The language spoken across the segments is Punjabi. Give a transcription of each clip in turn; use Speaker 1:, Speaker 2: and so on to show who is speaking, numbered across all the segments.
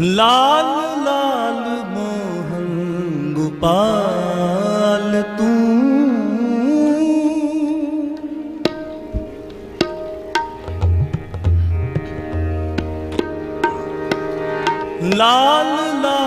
Speaker 1: ਲਾਲ ਲਾਲ ਮੋਹਨ ਗੋਪਾਲ ਤੂੰ। ਲਾਲ ਲਾਲ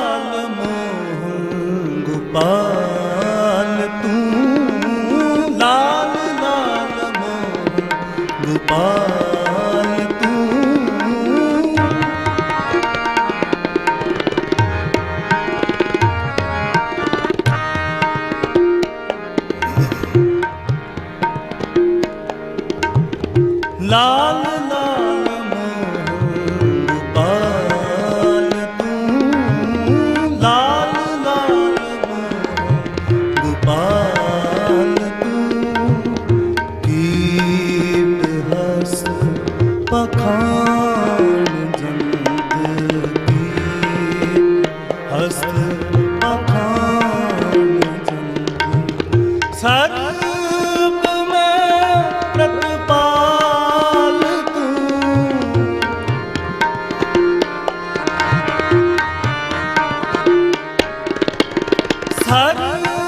Speaker 1: লাল ਹਰ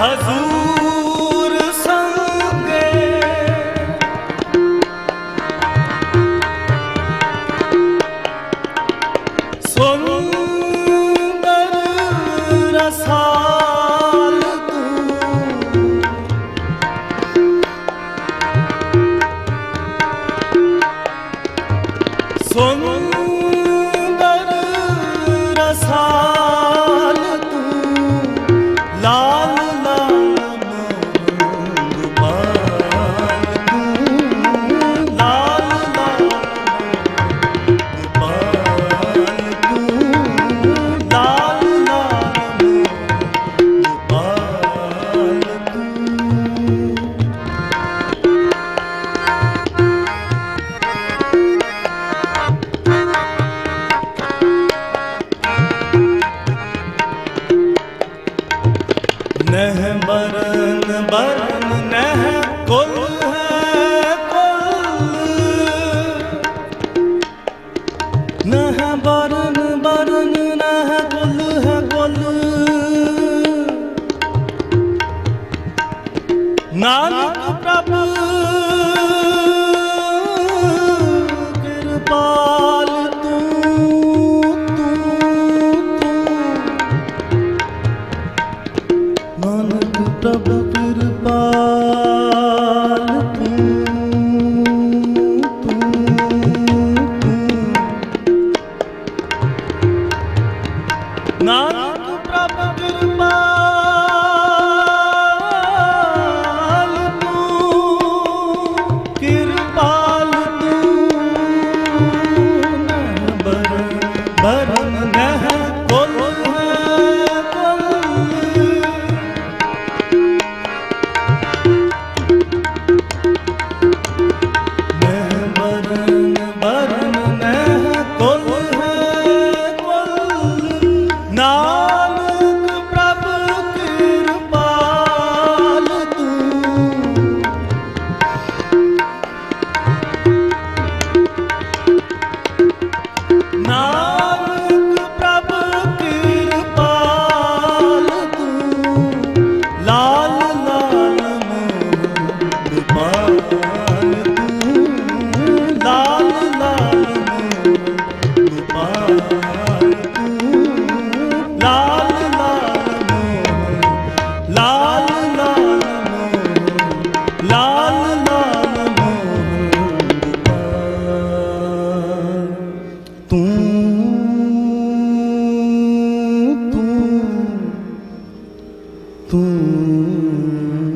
Speaker 1: ਹਜ਼ੂਰ ਸੰਗੇ। ਸੁੰਦਰ ਰਸਾਲ ਨਹਿ ਬਰਨ ਬਰਨ ਨਹਿ ਨਾਨਕ ਪ੍ਰਭ ਕਿਰਪਾਲ ਤੂੰ ਤੂੰ ਤੂੰ। ਨਾਨਕ ਪ੍ਰਭ तुम